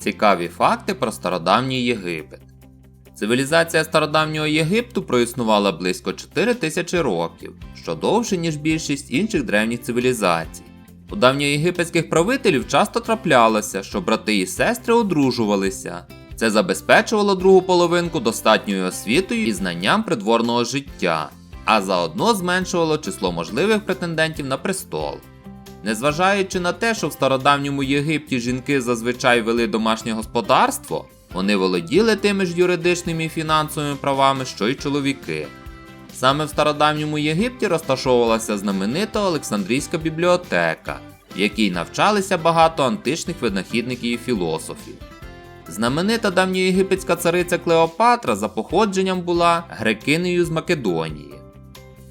Цікаві факти про стародавній Єгипет. Цивілізація стародавнього Єгипту проіснувала близько 4 тисячі років, що довше, ніж більшість інших древніх цивілізацій. У давньоєгипетських правителів часто траплялося, що брати і сестри одружувалися. Це забезпечувало другу половинку достатньою освітою і знанням придворного життя, а заодно зменшувало число можливих претендентів на престол. Незважаючи на те, що в стародавньому Єгипті жінки зазвичай вели домашнє господарство, вони володіли тими ж юридичними і фінансовими правами, що й чоловіки. Саме в стародавньому Єгипті розташовувалася знаменита Олександрійська бібліотека, в якій навчалися багато античних винахідників і філософів. Знаменита давньоєгипетська цариця Клеопатра за походженням була грекинею з Македонії.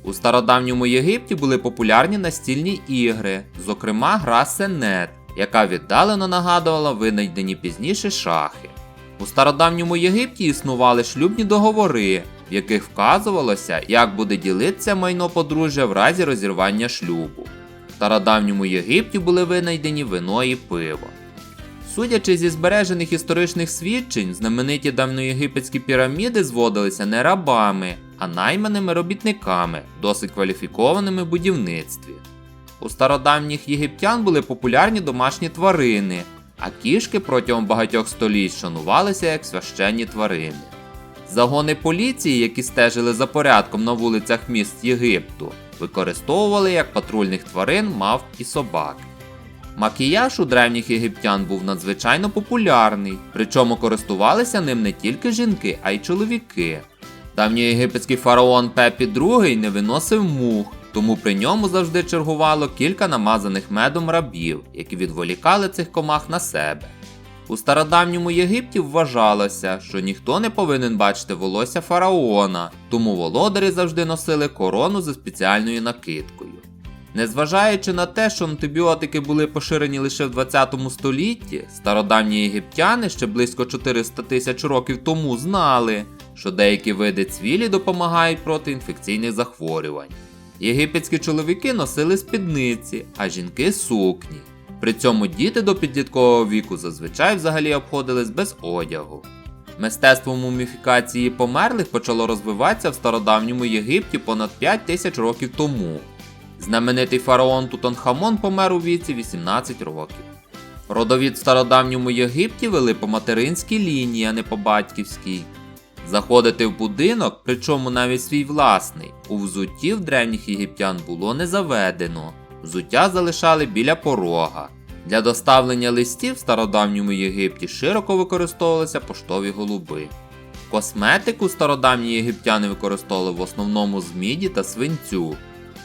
У стародавньому Єгипті були популярні настільні ігри, зокрема гра Сенет, яка віддалено нагадувала винайдені пізніше шахи. У стародавньому Єгипті існували шлюбні договори, в яких вказувалося, як буде ділитися майно подружжя в разі розірвання шлюбу. В стародавньому Єгипті були винайдені вино і пиво. Судячи зі збережених історичних свідчень, знамениті давньоєгипетські піраміди зводилися не рабами, а найманими робітниками, досить кваліфікованими в будівництві. У стародавніх єгиптян були популярні домашні тварини, а кішки протягом багатьох століть шанувалися як священні тварини. Загони поліції, які стежили за порядком на вулицях міст Єгипту, використовували як патрульних тварин мавп і собак. Макіяж у древніх єгиптян був надзвичайно популярний, причому користувалися ним не тільки жінки, а й чоловіки. Давньоєгипетський фараон Пепі II не виносив мух, тому при ньому завжди чергувало кілька намазаних медом рабів, які відволікали цих комах на себе. У стародавньому Єгипті вважалося, що ніхто не повинен бачити волосся фараона, тому володарі завжди носили корону зі спеціальною накидкою. Незважаючи на те, що антибіотики були поширені лише в 20 столітті, стародавні єгиптяни ще близько 400 тисяч років тому знали, що деякі види цвілі допомагають проти інфекційних захворювань. Єгипетські чоловіки носили спідниці, а жінки сукні. При цьому діти до підліткового віку зазвичай взагалі обходились без одягу. Мистецтво муміфікації померлих почало розвиватися в стародавньому Єгипті понад 5 тисяч років тому. Знаменитий фараон Тутанхамон помер у віці 18 років. Родовід в стародавньому Єгипті вели по материнській лінії, а не по батьківській. Заходити в будинок, причому навіть свій власний, у взутті в древніх єгиптян було не заведено. Взуття залишали біля порога. Для доставлення листів в стародавньому Єгипті широко використовувалися поштові голуби. Косметику стародавні єгиптяни використовували в основному з міді та свинцю.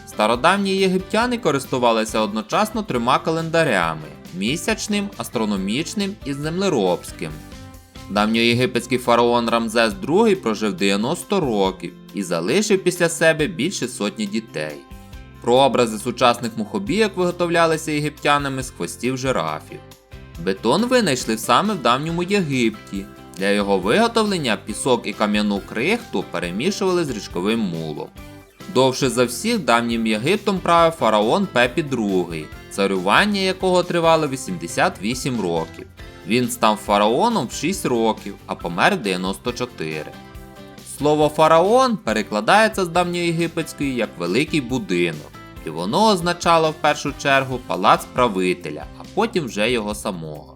Стародавні єгиптяни користувалися одночасно трьома календарями місячним, астрономічним і землеробським. Давньоєгипетський фараон Рамзес II прожив 90 років і залишив після себе більше сотні дітей. Прообрази сучасних мухобійок виготовлялися єгиптянами з хвостів жирафів. Бетон винайшли саме в давньому Єгипті. Для його виготовлення пісок і кам'яну крихту перемішували з річковим мулом. Довше за всіх давнім Єгиптом правив фараон Пепі II, царювання якого тривало 88 років. Він став фараоном в 6 років, а помер в 94. Слово фараон перекладається з давньоєгипетської як великий будинок, і воно означало в першу чергу палац правителя, а потім вже його самого.